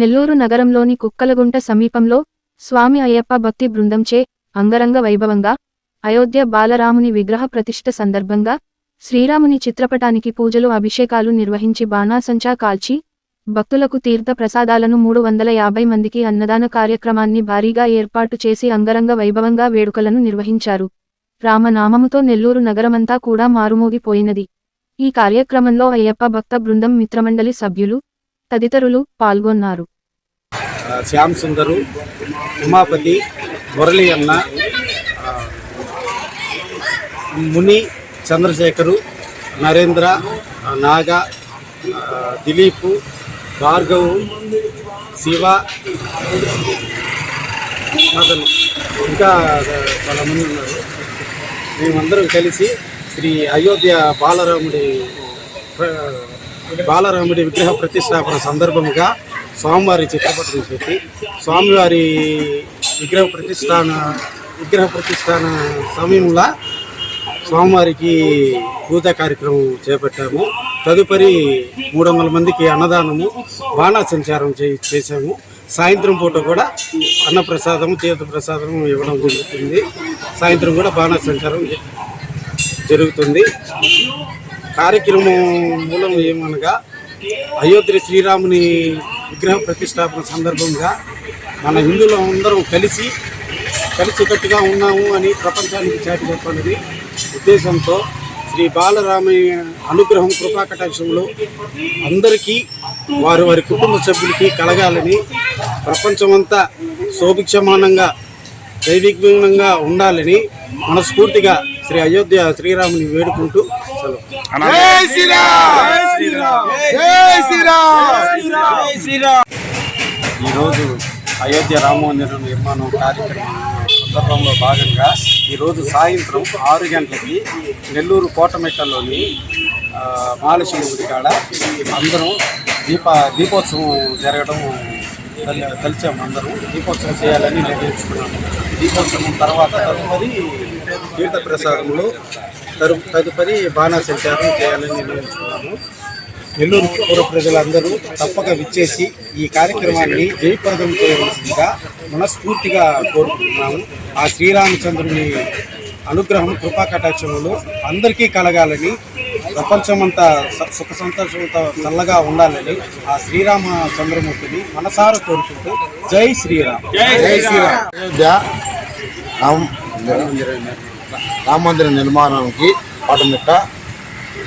నెల్లూరు నగరంలోని కుక్కలగుంట సమీపంలో స్వామి అయ్యప్ప భక్తి బృందంచే అంగరంగ వైభవంగా అయోధ్య బాలరాముని విగ్రహ ప్రతిష్ఠ సందర్భంగా శ్రీరాముని చిత్రపటానికి పూజలు అభిషేకాలు నిర్వహించి బాణాసంచా కాల్చి భక్తులకు తీర్థ ప్రసాదాలను మూడు వందల యాభై మందికి అన్నదాన కార్యక్రమాన్ని భారీగా ఏర్పాటు చేసి అంగరంగ వైభవంగా వేడుకలను నిర్వహించారు. రామనామముతో నెల్లూరు నగరమంతా కూడా మారుమోగిపోయినది. ఈ కార్యక్రమంలో అయ్యప్ప భక్త బృందం మిత్రమండలి సభ్యులు తదితరులు పాల్గొన్నారు. శ్యామ్ సుందరు ఉమాపతి మురళి అన్న ముని చంద్రశేఖరు నరేంద్ర నాగ దిలీప్ దిలీపు భార్గవు శివ మదన్. ఇంకా చాలామంది ఉన్నారు. మేమందరం కలిసి శ్రీ అయోధ్య బాలరాముడి బాలరాముడి విగ్రహ ప్రతిష్టాపన సందర్భముగా స్వామివారి చిత్రపటం పెట్టి స్వామివారి విగ్రహ ప్రతిష్టాన విగ్రహ ప్రతిష్టాన సమయంలో స్వామివారికి పూజా కార్యక్రమం చేపట్టాము. తదుపరి మూడు వందల మందికి అన్నదానము బాణా సంచారం చే చేశాము. సాయంత్రం పూట కూడా అన్నప్రసాదం తీర్థ ప్రసాదం ఇవ్వడం జరుగుతుంది. సాయంత్రం కూడా బాణా సంచారం జరుగుతుంది. కార్యక్రమం మూలం ఏమనగా అయోధ్య శ్రీరాముని విగ్రహ ప్రతిష్టాపన సందర్భంగా మన హిందువులు అందరం కలిసి కలిసికట్టుగా ఉన్నాము అని ప్రపంచానికి చాటి చెప్పాలని ఉద్దేశంతో శ్రీ బాలరామయ్య అనుగ్రహం కృపాకటాక్షంలో అందరికీ వారి వారి కుటుంబ సభ్యులకి కలగాలని ప్రపంచమంతా శోభిక్షమానంగా దైవికంగా ఉండాలని మనస్ఫూర్తిగా శ్రీ అయోధ్య శ్రీరాముని వేడుకుంటూ ఈరోజు అయోధ్య రామ మందిరం నిర్మాణం కార్యక్రమం సందర్భంలో భాగంగా ఈరోజు సాయంత్రం ఆరు గంటలకి నెల్లూరు కోటమెట్టలోని మహాలక్ష్మి గుడి కాడ అందరం దీప దీపోత్సవం జరగడం కలిసాము అందరూ. అందరం దీపోత్సవం చేయాలని నిర్ణయించుకున్నాము దీపోత్సవం తర్వాత తదుపరి తీర్థప్రసాదములు తరు తదుపరి బాణాసంచారం చేయాలని నిర్ణయించుకున్నాము నెల్లూరు పూర్వ ప్రజలందరూ తప్పక విచ్చేసి ఈ కార్యక్రమాన్ని జయప్రదం చేయవలసిందిగా మనస్ఫూర్తిగా కోరుకుంటున్నాము ఆ శ్రీరామచంద్రుని అనుగ్రహం కృపా కటాక్షములు అందరికీ కలగాలని ప్రపంచమంతా స- సుఖ సంతోషంతో చల్లగా ఉండాలని ఆ శ్రీరామచంద్రమూర్తిని మనసారా కోరుకుంటూ జై శ్రీరామ్. జై శ్రీరామ్. అయోధ్య రామ్ రామ మందిర నిర్మాణానికి పాటమిట్ట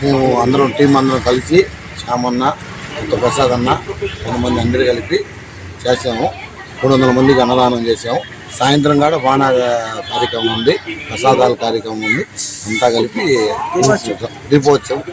మేము అందరం టీం అందరం కలిసి శ్యామన్న కొత్త ప్రసాద్ అన్న కొంతమంది అందరూ కలిపి చేసాము మూడు వందల మందికి అన్నదానం చేసాము సాయంత్రం కూడా బాణా కార్యక్రమం ఉంది ప్రసాదాల కార్యక్రమం ఉంది. అంతా కలిపి దీపోత్సవం.